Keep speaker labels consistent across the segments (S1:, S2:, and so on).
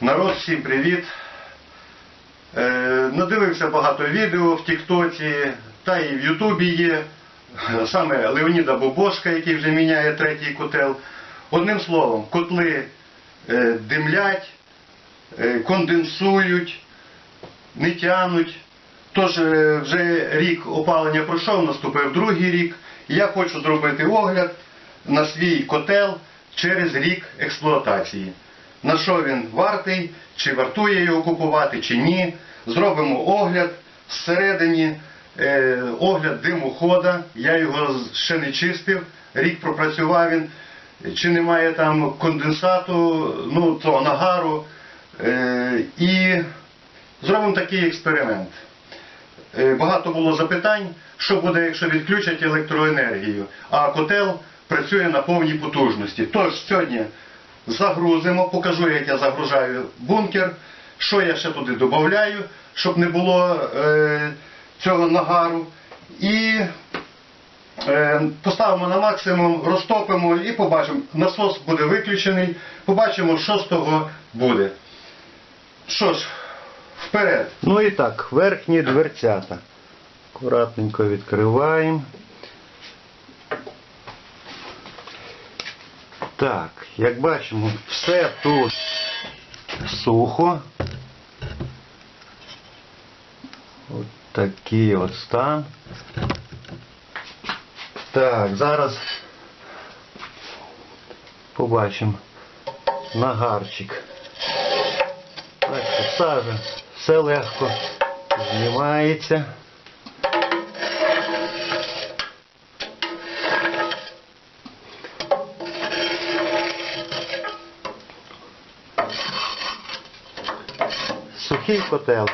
S1: Народ, всім привіт. Е, надивився багато відео в Тіктоці, та і в Ютубі є. Саме Леоніда Бобошка, який вже міняє третій котел. Одним словом, котли е, димлять, е, конденсують, не тянуть. Тож е, вже рік опалення пройшов, наступив другий рік. Я хочу зробити огляд на свій котел через рік експлуатації. На що він вартий, чи вартує його купувати, чи ні. Зробимо огляд всередині, е, огляд димохода. Я його ще не чистив, рік пропрацював він. Чи немає там конденсату, ну того нагару. Е, і зробимо такий експеримент. Е, Багато було запитань, що буде, якщо відключать електроенергію, а котел працює на повній потужності. Тож сьогодні загрузимо, покажу, як я загружаю бункер, що я ще туди додаю, щоб не було е, цього нагару. І е, поставимо на максимум, розтопимо і побачимо. Насос буде виключений, побачимо, що з того буде. Що ж, вперед. Ну і так, верхні дверцята. Акуратненько відкриваємо. Так, як бачимо, все тут сухо. От такий от стан. Так, зараз побачимо нагарчик. Бачите, сажа, все легко знімається. Сухий котел.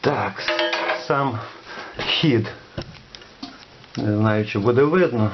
S1: Так, сам хід. Не знаю, чи буде видно.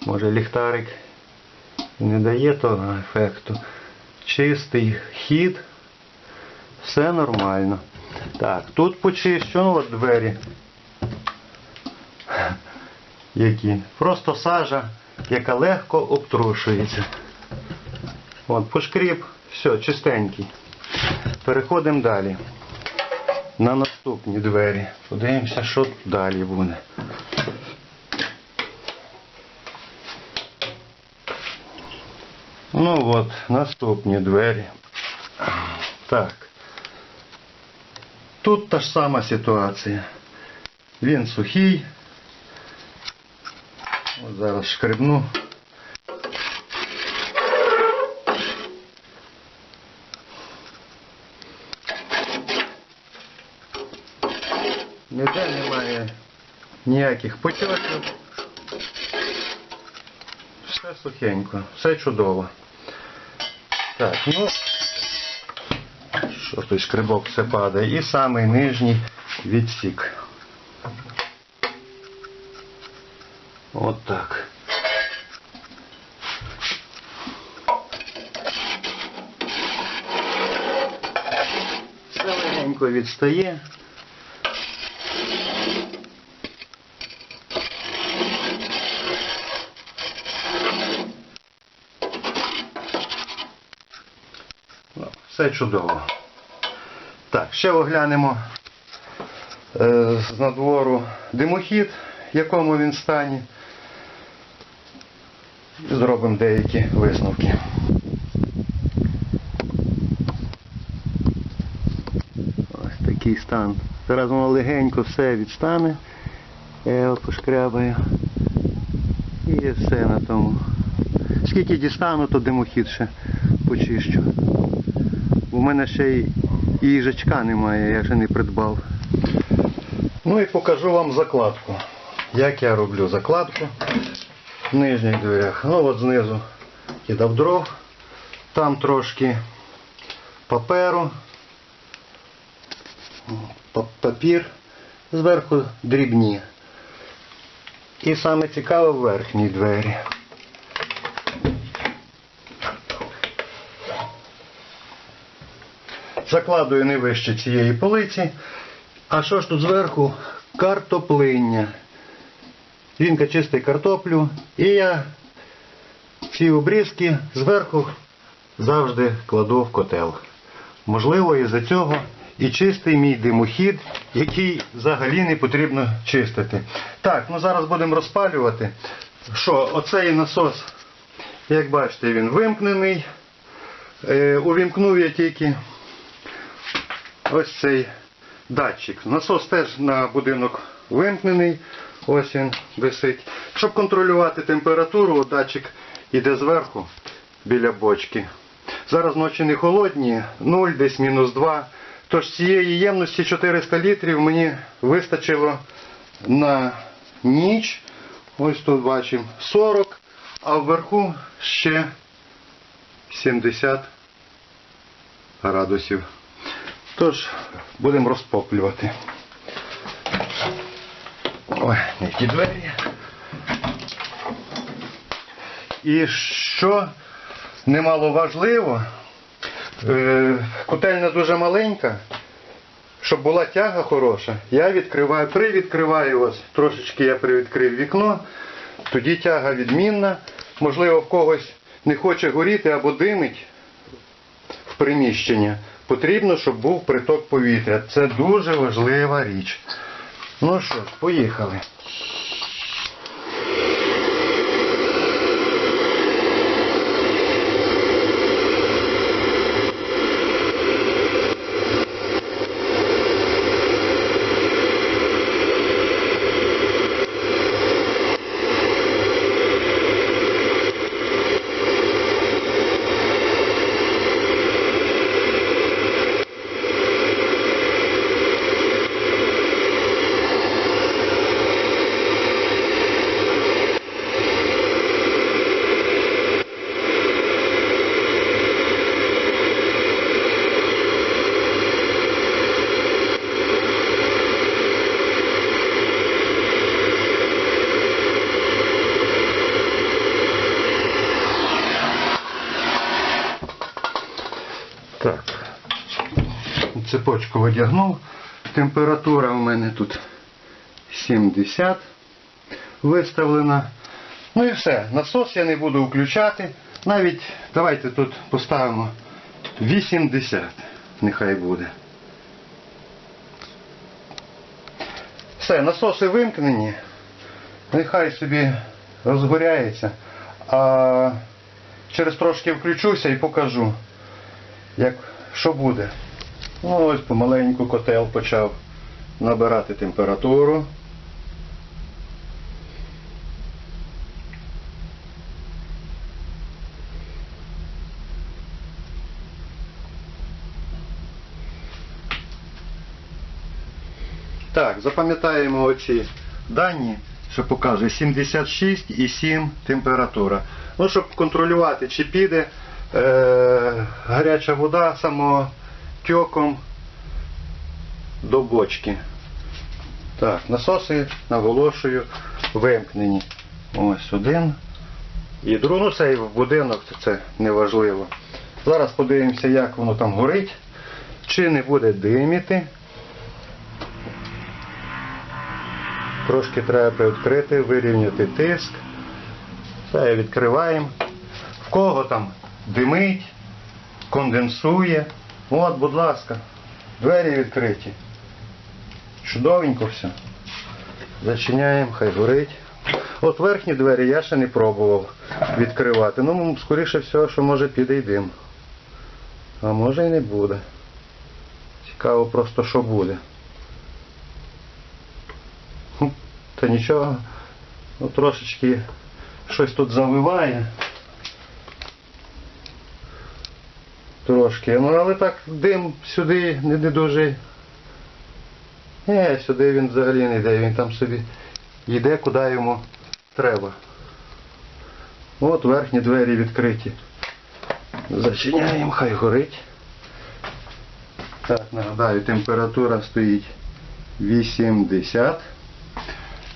S1: Може ліхтарик не дає того ефекту. Чистий хід. Все нормально. Так, тут почищу, ну от двері. Які. Просто сажа, яка легко обтрушується. От, пошкріб, все, чистенький. Переходимо далі. На наступні двері. Подивимося, що далі буде. Ну от, наступні двері. Так. Тут та ж сама ситуація. Він сухий. Зараз шкребну. Ніде немає ніяких потьоків. Все сухенько, все чудово. Так, ну що той шкребок все падає. І самий нижній відсік. От так. Легенько відстає. Ну, Все чудово. Так, ще оглянемо е, з надвору димохід, в якому він стані. Зробимо деякі висновки. Ось такий стан. Зараз воно легенько все відстане. Я його пошкрябаю. І все на тому. Скільки дістану, то димохід ще почищу. У мене ще й їжачка немає, я ще не придбав. Ну і покажу вам закладку. Як я роблю закладку в нижніх дверях. Ну от знизу кидав дров, там трошки паперу, папір, зверху дрібні. І саме цікаве в верхній двері. Закладую не вище цієї полиці. А що ж тут зверху? Картоплиння. Жінка чистить картоплю. І я ці обрізки зверху завжди кладу в котел. Можливо, із-за цього і чистий мій димохід, який взагалі не потрібно чистити. Так, ну зараз будемо розпалювати. Що, оцей насос, як бачите, він вимкнений. Е, увімкнув я тільки ось цей датчик. Насос теж на будинок вимкнений. Ось він висить. Щоб контролювати температуру, датчик іде зверху біля бочки. Зараз ночі не холодні, 0, десь мінус 2. Тож цієї ємності 400 літрів мені вистачило на ніч. Ось тут бачимо 40, а вверху ще 70 градусів. Тож, будемо розпоплювати. Ой, ті двері. І що немало важливо, е, котельня дуже маленька, щоб була тяга хороша, я відкриваю, привідкриваю ось, трошечки я привідкрив вікно, тоді тяга відмінна. Можливо, в когось не хоче горіти або димить в приміщення. Потрібно, щоб був приток повітря. Це дуже важлива річ. Ну що, ж, поїхали. Цепочку одягнув. Температура у мене тут 70 виставлена. Ну і все. Насос я не буду включати. Навіть давайте тут поставимо 80. Нехай буде. Все, насоси вимкнені. Нехай собі розгоряється. А через трошки включуся і покажу як що буде. Ну ось помаленьку котел почав набирати температуру. Так, запам'ятаємо оці дані, що показує 76,7 температура. Ну, щоб контролювати, чи піде е, гаряча вода самотьоком до бочки. Так, насоси, наголошую, вимкнені. Ось один. І другий, ну цей в будинок, це, це не важливо. Зараз подивимося, як воно там горить, чи не буде диміти. Трошки треба привідкрити, вирівняти тиск. Все, відкриваємо. В кого там димить, конденсує. От, будь ласка, двері відкриті. Чудовенько все. Зачиняємо, хай горить. От верхні двері я ще не пробував відкривати. Ну, скоріше всього, що може піде й дим. А може і не буде. Цікаво просто, що буде. Та нічого, ну трошечки щось тут завиває. Трошки. Ну але так дим сюди не, не дуже. Не, сюди він взагалі не йде, він там собі йде куди йому треба. От верхні двері відкриті. Зачиняємо, хай горить. Так, нагадаю, температура стоїть 80.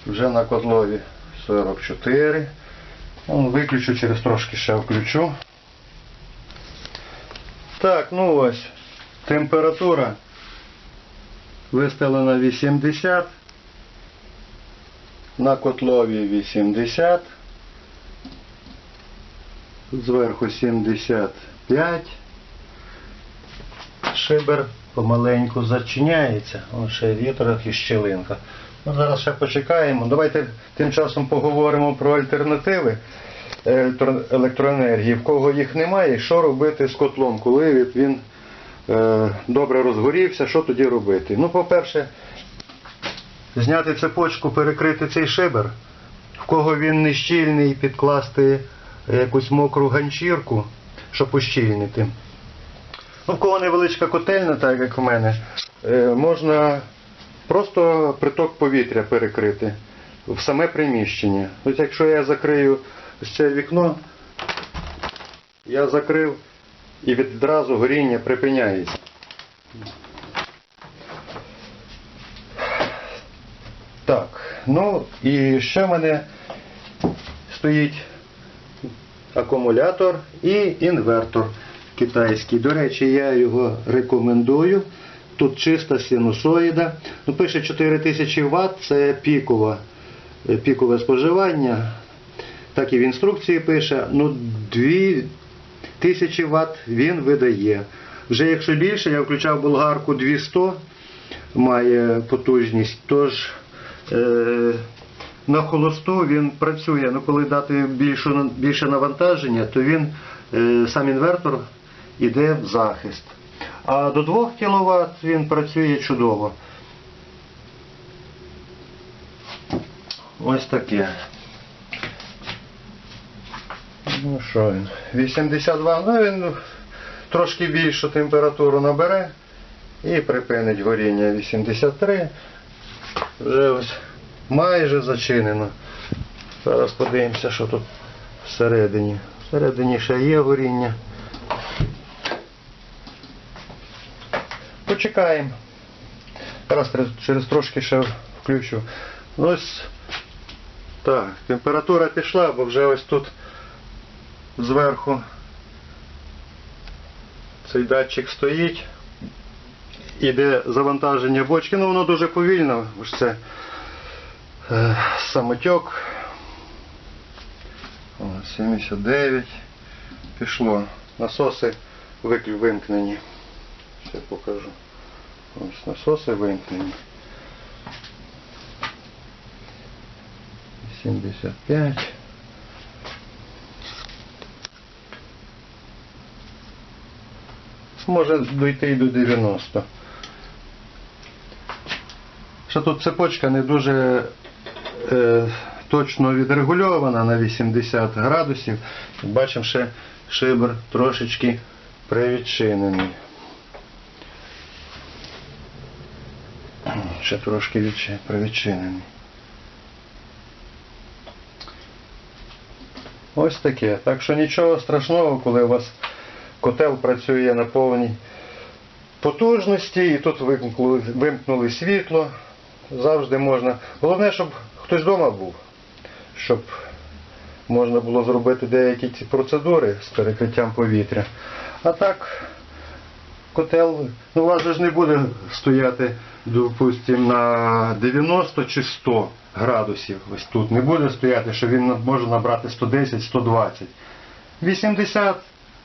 S1: Вже на котлові 44. Ну, Виключу через трошки ще включу. Так, ну ось. Температура виставлена 80. На котлові 80. Зверху 75. Шибер помаленьку зачиняється. Ось ще вітер і щелинка. Ну, зараз ще почекаємо. Давайте тим часом поговоримо про альтернативи електроенергії. В кого їх немає, що робити з котлом, коли він е, добре розгорівся, що тоді робити? Ну, по-перше, зняти цепочку, перекрити цей шибер. В кого він не щільний, підкласти якусь мокру ганчірку, щоб ущільнити. Ну, в кого невеличка котельня, так як в мене, е, можна просто приток повітря перекрити в саме приміщення. Ось якщо я закрию це вікно, я закрив і відразу горіння припиняється. Так, ну і ще в мене стоїть акумулятор і інвертор китайський. До речі, я його рекомендую. Тут чиста синусоїда. Ну, пише 4000 Вт, це пікова, е, пікове споживання. Так і в інструкції пише. Ну, 2000 Вт він видає. Вже якщо більше, я включав болгарку 200, має потужність. Тож е, на холосту він працює. Ну, коли дати більшу, більше навантаження, то він е, сам інвертор йде в захист. А до 2 кВт він працює чудово. Ось таке. Ну що він? 82, ну він трошки більшу температуру набере і припинить горіння 83. Вже ось майже зачинено. Зараз подивимося, що тут всередині. Всередині ще є горіння. Почекаємо. Зараз через трошки ще включу. Ось так, температура пішла, бо вже ось тут зверху цей датчик стоїть. Іде завантаження бочки, ну воно дуже повільно, ось це е, самотьок. О, 79. Пішло. Насоси вимкнені. Ще покажу. Ось насоси вимкнені. 75. Може дойти і до 90. Що тут цепочка не дуже е, точно відрегульована на 80 градусів. Бачимо, ще шибер трошечки привідчинений. Ще трошки відчи- привідчинений. Ось таке. Так що нічого страшного, коли у вас котел працює на повній потужності і тут вимкнули, вимкнули світло. Завжди можна. Головне, щоб хтось вдома був, щоб можна було зробити деякі ці процедури з перекриттям повітря. А так, котел, ну у вас же ж не буде стояти, допустимо, на 90 чи 100 градусів. Ось тут не буде стояти, що він може набрати 110-120. 80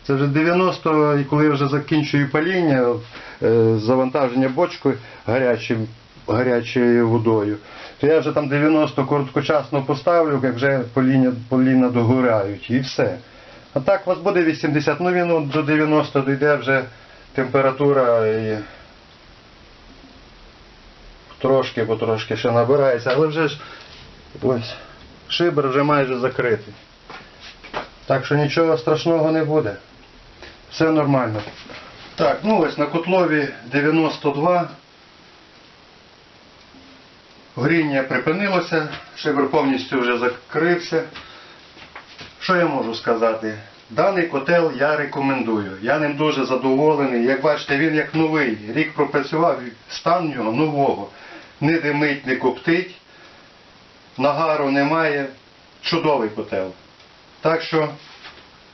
S1: це вже 90, і коли я вже закінчую паління, е, завантаження бочкою гарячим, гарячою водою, то я вже там 90 короткочасно поставлю, як вже поління, поління догорають і все. А так у вас буде 80, ну він до 90 дійде вже температура і трошки, потрошки ще набирається, але вже ж ось шибер вже майже закритий. Так що нічого страшного не буде. Все нормально. Так, ну ось на котлові 92. Горіння припинилося, шибер повністю вже закрився. Що я можу сказати? Даний котел я рекомендую. Я ним дуже задоволений. Як бачите, він як новий. Рік пропрацював, стан нього нового. Не димить, не коптить, нагару немає. Чудовий котел. Так що,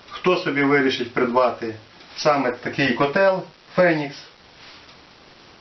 S1: хто собі вирішить придбати саме такий котел Фенікс,